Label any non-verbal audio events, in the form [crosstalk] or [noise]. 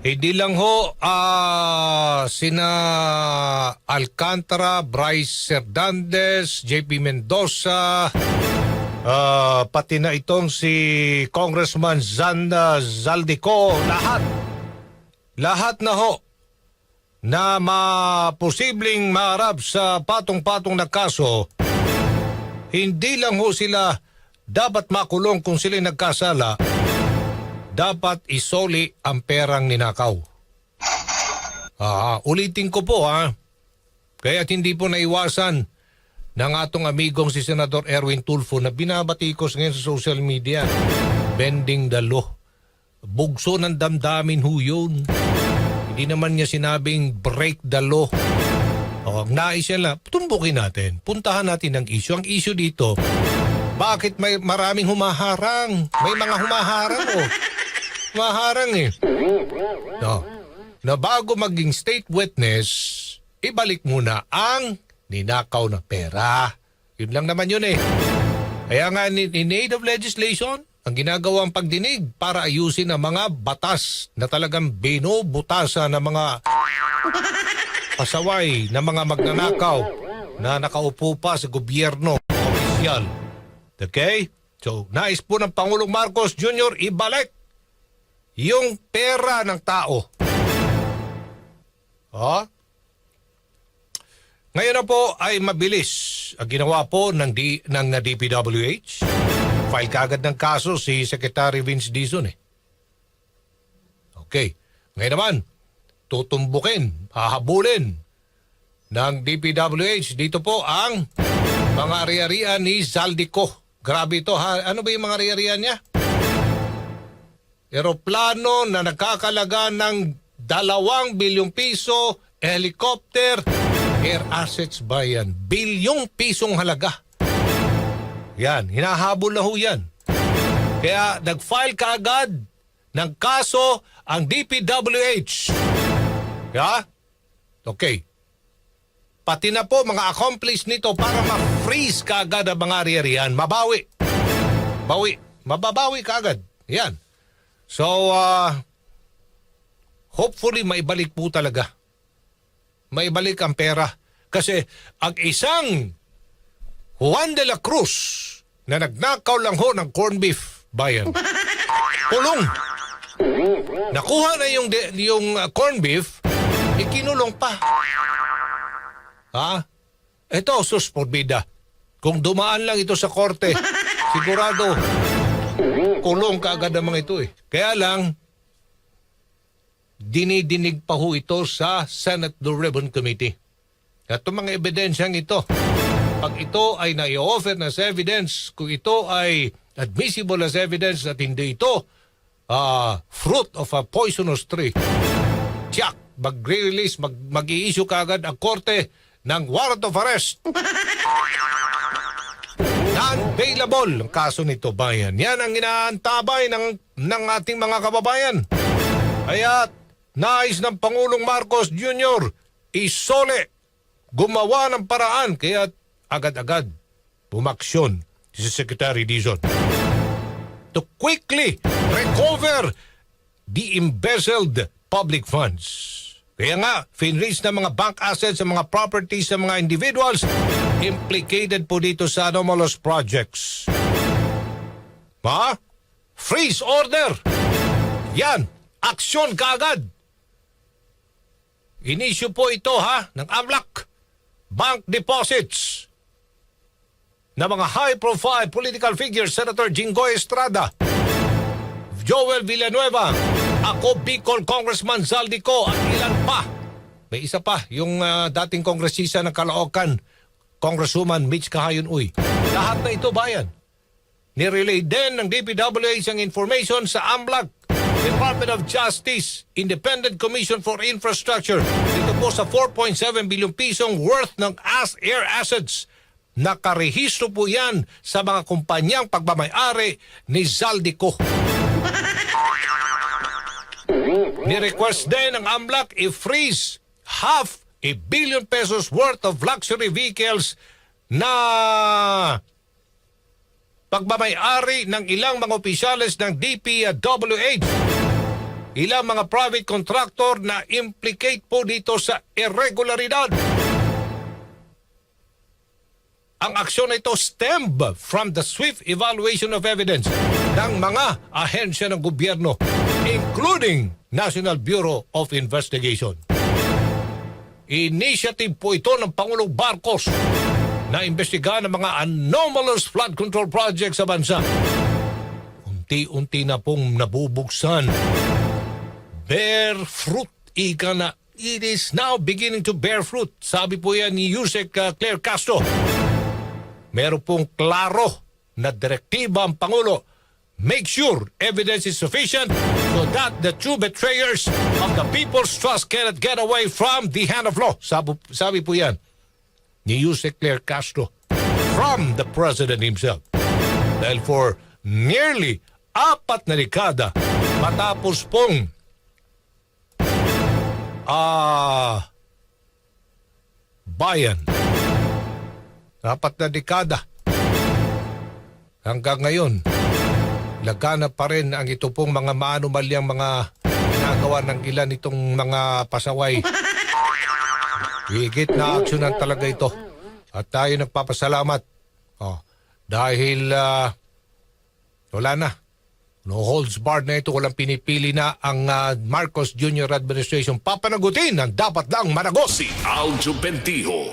Hindi lang ho ah, sina Alcantara, Bryce Hernandez, JP Mendoza, ah, pati na itong si Congressman Zanda Zaldico, lahat. Lahat na ho na maposibleng maarap sa patong-patong na kaso, hindi lang ho sila dapat makulong kung sila nagkasala, dapat isoli ang perang ninakaw. Ah, ulitin ko po ha. Kaya't hindi po naiwasan ng atong amigong si Senador Erwin Tulfo na binabatikos ngayon sa social media. Bending the law. Bugso ng damdamin ho yun. Hindi naman niya sinabing break the law. O, nais niya lang, tumbukin natin. Puntahan natin ang issue. Ang issue dito, bakit may maraming humaharang? May mga humaharang oh. Humaharang eh. No. Na bago maging state witness, ibalik muna ang ninakaw na pera. Yun lang naman yun eh. Kaya nga in, in of legislation, ang ginagawang pagdinig para ayusin ang mga batas na talagang binubutasa ng mga pasaway na mga magnanakaw na nakaupo pa sa gobyerno opisyal. Okay? So, nais po ng Pangulong Marcos Jr. ibalik yung pera ng tao. Ha? Ngayon na po ay mabilis ang ginawa po ng, D, ng DPWH. File kagad ng kaso si Secretary Vince Dizon eh. Okay. Ngayon naman, tutumbukin, hahabulin ng DPWH. Dito po ang mga ari-arian ni Zaldico. Grabe ito ha. Ano ba yung mga ari-arian niya? Eroplano na nagkakalaga ng dalawang bilyong piso, helicopter, air assets ba yan? Bilyong pisong halaga. Yan, hinahabol na ho yan. Kaya nag-file kaagad ng kaso ang DPWH. Ya? Okay. Pati na po mga accomplice nito para ma-freeze kaagad ang mga ari-arian. Mabawi. Bawi. Mababawi kaagad. Yan. So, uh, hopefully maibalik po talaga. Maibalik ang pera. Kasi ang isang Juan de la Cruz na nagnakaw lang ho ng corn beef bayan. [laughs] Kulong. Nakuha na yung, de- yung uh, corn beef, ikinulong pa. Ha? Ito, sus porbida. Kung dumaan lang ito sa korte, [laughs] sigurado, kulong kaagad ang ito eh. Kaya lang, dinidinig pa ho ito sa Senate Blue Ribbon Committee. At mga ebidensyang ito, pag ito ay nai-offer na sa evidence, kung ito ay admissible as evidence at hindi ito ah, fruit of a poisonous tree, tiyak, mag-release, mag- mag-i-issue kaagad ang korte ng warrant of arrest. [laughs] Non-bailable kaso nito, bayan. Yan ang inaantabay ng, ng ating mga kababayan. Kaya nais ng Pangulong Marcos Jr. isole, gumawa ng paraan, kaya agad-agad bumaksyon si Secretary Dizon to quickly recover the embezzled public funds. Kaya nga, finraise ng mga bank assets sa mga properties sa mga individuals implicated po dito sa anomalous projects. Ha? Freeze order! Yan! Aksyon kaagad! Inisyu po ito ha ng AMLAC. Bank deposits na mga high-profile political figures, Senator Jinggoy Estrada, Joel Villanueva, ako Bicol Congressman Zaldico at ilan pa. May isa pa, yung ah, dating kongresista ng Caloocan, Congresswoman Mitch Kahayon Uy. Lahat na ito bayan. Nirelay din ng DPWH ang information sa AMLAC, Department of Justice, Independent Commission for Infrastructure. Dito po sa 4.7 bilyong pisong worth ng as air assets. Nakarehistro po yan sa mga kumpanyang pagmamayari ni Zaldico. [laughs] Ni-request din ng AMLAC i-freeze half a billion pesos worth of luxury vehicles na pagmamayari ng ilang mga opisyales ng DPWH ilang mga private contractor na implicate po dito sa irregularidad. Ang aksyon na ito stemmed from the swift evaluation of evidence ng mga ahensya ng gobyerno, including National Bureau of Investigation. Initiative po ito ng Pangulong Marcos na imbestigahan ang mga anomalous flood control projects sa bansa. Unti-unti na pong nabubuksan. Bear fruit, ika na. It is now beginning to bear fruit. Sabi po yan ni Yusek uh, Claire Castro. Meron pong klaro na direktiba ang Pangulo. Make sure evidence is sufficient so that the true betrayers of the people's trust cannot get away from the hand of law. Sabi, sabi po yan ni Yusek Claire Castro from the President himself. Dahil for nearly apat na dekada matapos pong ah bayan apat na dekada hanggang ngayon lagana pa rin ang ito pong mga maanumalyang mga ginagawa ng ilan itong mga pasaway Higit na aksyonan talaga ito. At tayo nagpapasalamat. Oh, dahil ah, wala na. No holds barred na ito. Walang pinipili na ang ah, Marcos Jr. Administration. Papanagutin ang dapat lang managos. Si Aljo Bendijo.